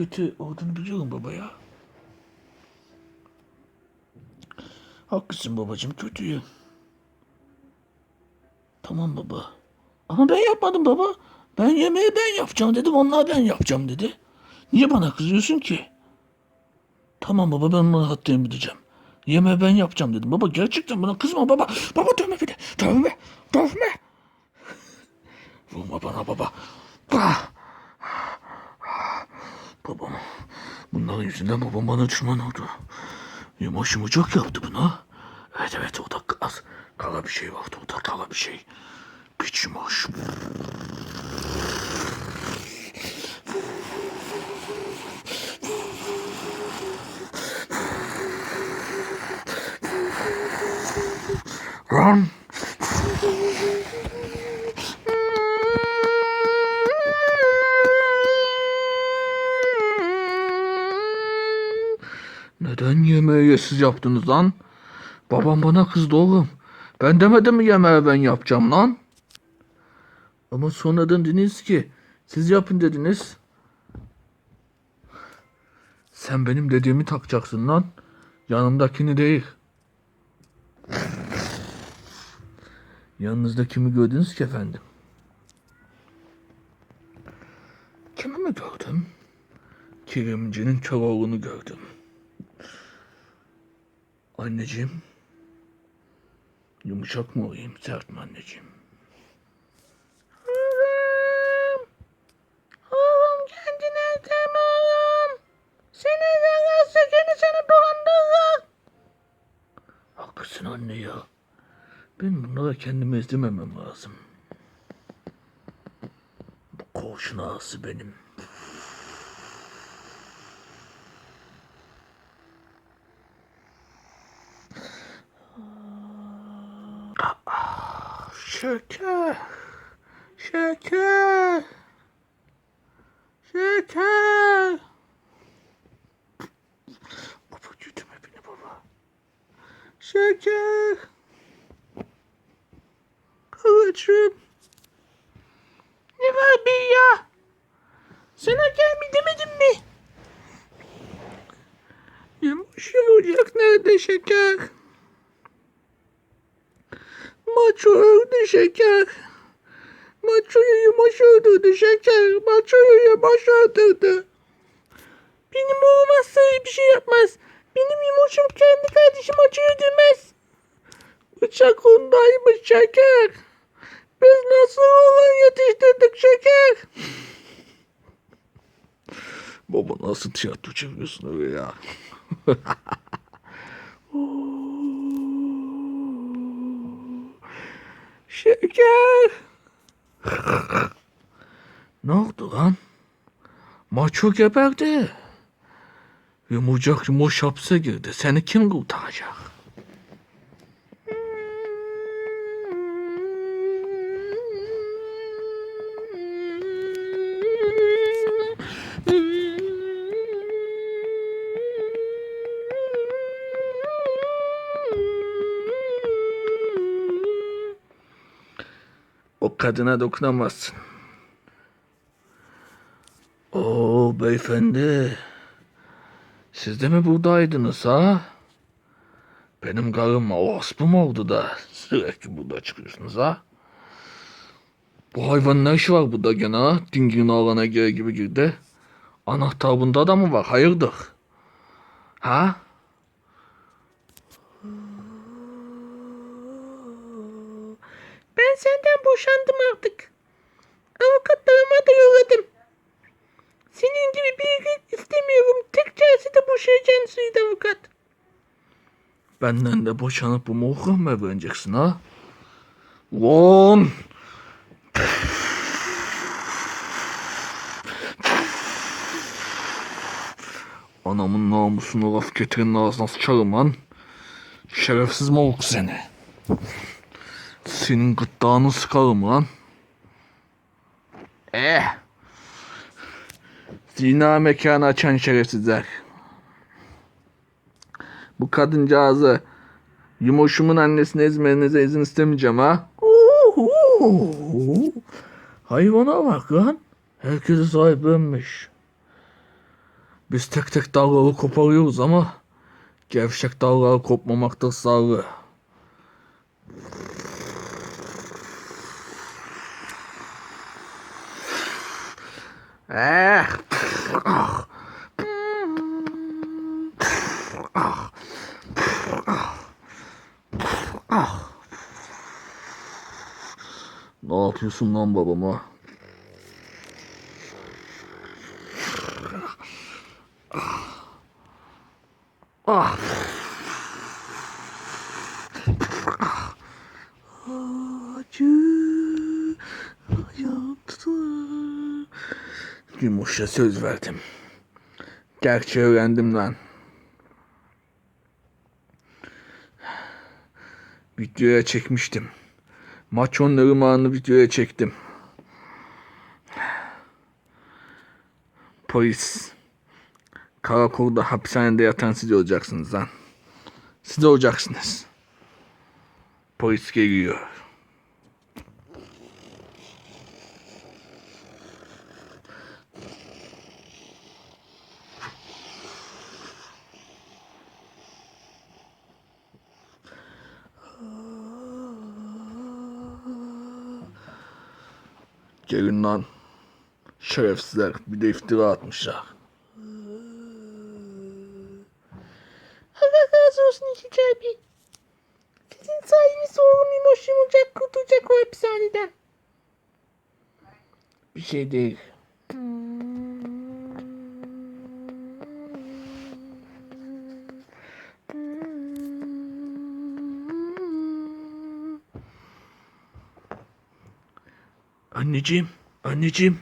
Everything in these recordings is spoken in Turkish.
kötü olduğunu biliyorum baba ya. Haklısın babacığım kötüyüm. Tamam baba. Ama ben yapmadım baba. Ben yemeği ben yapacağım dedim. Onlar ben yapacağım dedi. Niye bana kızıyorsun ki? Tamam baba ben bunu haddimi bileceğim. Yemeği ben yapacağım dedim. Baba gerçekten bana kızma baba. Baba dövme de. Dövme. Dövme. Vurma bana baba. Ah. Babam. Bunların yüzünden babam bana düşman oldu. Yumuş yumucak yaptı bunu. Evet evet o da az. Kala bir şey vardı o da kala bir şey. Piç yumuş. Lan. Neden yemeği siz yaptınız lan? Babam bana kızdı oğlum. Ben demedim mi yemeği ben yapacağım lan? Ama sonradan dediniz ki siz yapın dediniz. Sen benim dediğimi takacaksın lan. Yanımdakini değil. Yanınızda kimi gördünüz ki efendim? Kimi mi gördüm? Kirimcinin Köroğlu'nu gördüm. Anneciğim. Yumuşak mı olayım, sert mi anneciğim? Oğlum. Oğlum kendine deme oğlum. Seni zararsa kendi seni dolandırır. Haklısın anne ya. Ben bunlara kendimi ezdirmemem lazım. Bu koğuşun ağası benim. Şeker. Şeker. Şeker. Baba götürme beni baba. Şeker. Kılıçım. Ne var be ya? Sana gelme demedim mi? Yumuş yumuşak nerede şeker? Maço öldü şeker. Maço'yu yumuş öldürdü şeker. Maço'yu yumuş öldürdü. Benim olmazsa bir şey yapmaz. Benim yumuşum kendi kardeşim Maço'yu öldürmez. Bıçak ondaymış şeker. Biz nasıl olan yetiştirdik şeker. Baba nasıl tiyatro çeviriyorsun öyle ya? Şeker. ne oldu lan? Maço geberdi. Yumurcak yumuş hapse girdi. Seni kim kurtaracak? Kadına dokunamazsın. Oo beyefendi. Siz de mi buradaydınız ha? Benim karım orospu mu oldu da sürekli burada çıkıyorsunuz ha? Bu hayvanın ne işi var burada gene ha? Dingin alana göre gibi girdi. Anahtar bunda da mı var? Hayırdır? Ha? Senden boşandım artık. Avukatlarıma da yolladım. Senin gibi bir erkek istemiyorum. Tek çaresi de boşayacaksın Suud avukat. Benden de boşanıp bu muhrum mu evleneceksin ha? Lan! Anamın namusunu laf getirin ağzına sıçarım lan. Şerefsiz moruk seni. Senin gırtlağını sıkarım lan. Eh. Zina mekanı açan şerefsizler. Bu kadıncağızı yumuşumun annesini ezmenize izin istemeyeceğim ha. Hayvana bak lan. Herkese sahiplenmiş. Biz tek tek dalları koparıyoruz ama gevşek dalları kopmamakta ısrarlı. Eh. Ah. Ah. Ah. Ne yapıyorsun lan babama? Yumuşa söz verdim. Gerçi öğrendim lan. Videoya çekmiştim. Maç onları anı videoya çektim. Polis. Karakolda hapishanede yatan siz olacaksınız lan. Siz olacaksınız. Polis geliyor. Lan. Şerefsizler bir de iftira atmışlar. Allah razı olsun İlker abi. Sizin sayenizde oğlum yumuş yumulacak kurtulacak o hapishaneden. Bir şey değil. Anneciğim, anneciğim.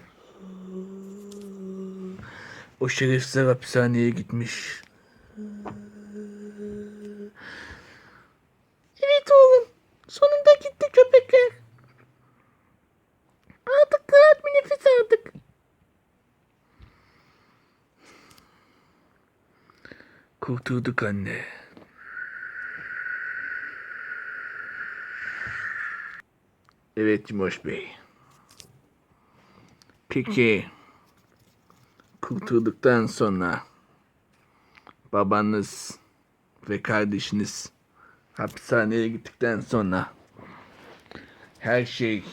O şerefsizler hapishaneye gitmiş. Evet oğlum. Sonunda gitti köpekler. Artık rahat bir nefes aldık. Kurtulduk anne. Evet Timoş Bey. Peki kurtulduktan sonra babanız ve kardeşiniz hapishaneye gittikten sonra her şey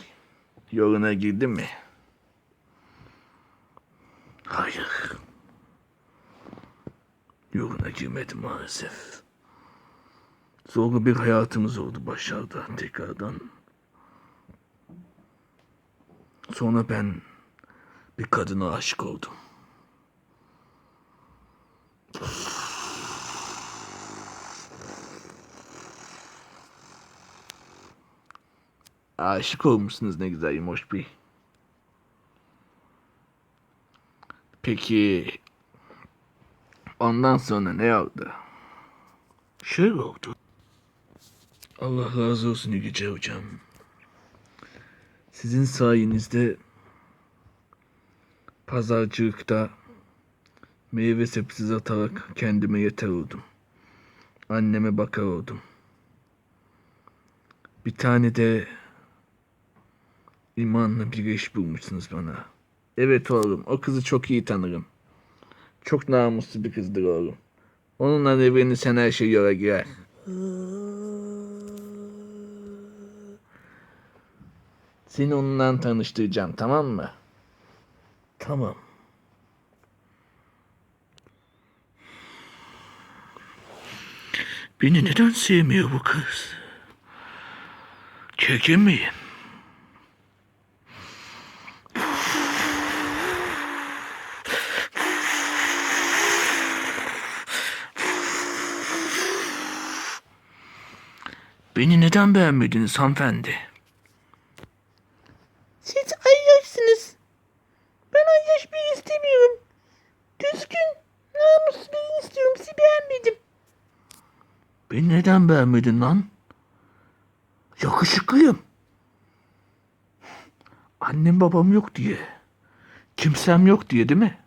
yoluna girdi mi? Hayır. Yoluna girmedi maalesef. Zorlu bir hayatımız oldu başlarda tekrardan. Sonra ben bir kadına aşık oldum. Aşık olmuşsunuz ne güzel Yimoş Bey. Peki ondan sonra ne oldu? Şöyle oldu. Allah razı olsun Yüce Hocam. Sizin sayenizde pazarcılıkta meyve sepsiz atarak kendime yeter oldum. Anneme bakar oldum. Bir tane de imanlı bir eş bulmuşsunuz bana. Evet oğlum o kızı çok iyi tanırım. Çok namuslu bir kızdır oğlum. Onunla evlenirsen her şey yola girer. Seni onunla tanıştıracağım tamam mı? Tamam. Beni neden sevmiyor bu kız? Çirkin miyim? Beni neden beğenmediniz hanımefendi? Siz ayyaşsınız. Ayyaş biri istemiyorum. Düzgün, namuslu birini istiyorum. Sizi beğenmedim. Beni neden beğenmedin lan? Yakışıklıyım. Annem babam yok diye. Kimsem yok diye değil mi?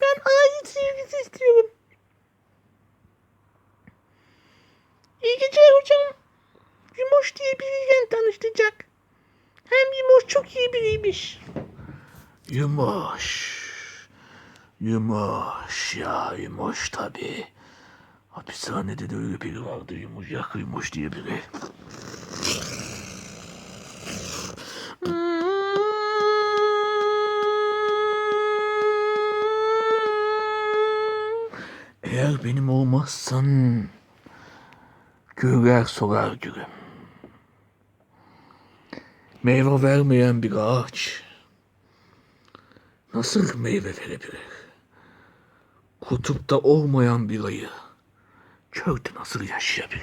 Ben aile sevgisi istiyorum. İyi geceler hocam. Yumoş diye biriyle tanıştıracak. Hem Yumoş çok iyi biriymiş. Yumoş. Yumuş ya yumuş tabi. Hapishanede de öyle biri vardı yumuşak yumuş diye biri. Eğer benim olmazsan göğler sorar gülüm. Meyve vermeyen bir ağaç nasıl meyve verebilir? Kutupta olmayan bir ayı çölde nasıl yaşayabilir?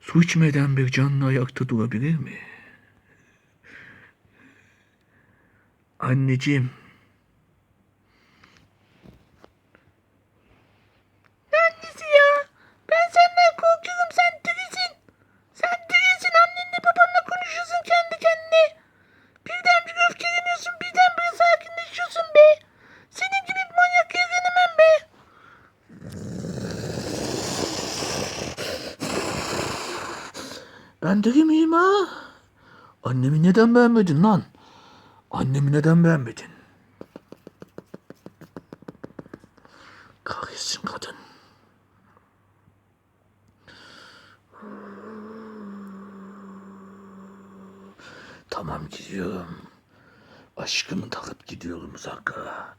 Su içmeden bir canlı ayakta durabilir mi? Anneciğim, neden beğenmedin lan? Annemi neden beğenmedin? Kahretsin kadın. Tamam gidiyorum. Aşkımı takıp gidiyorum uzaklara.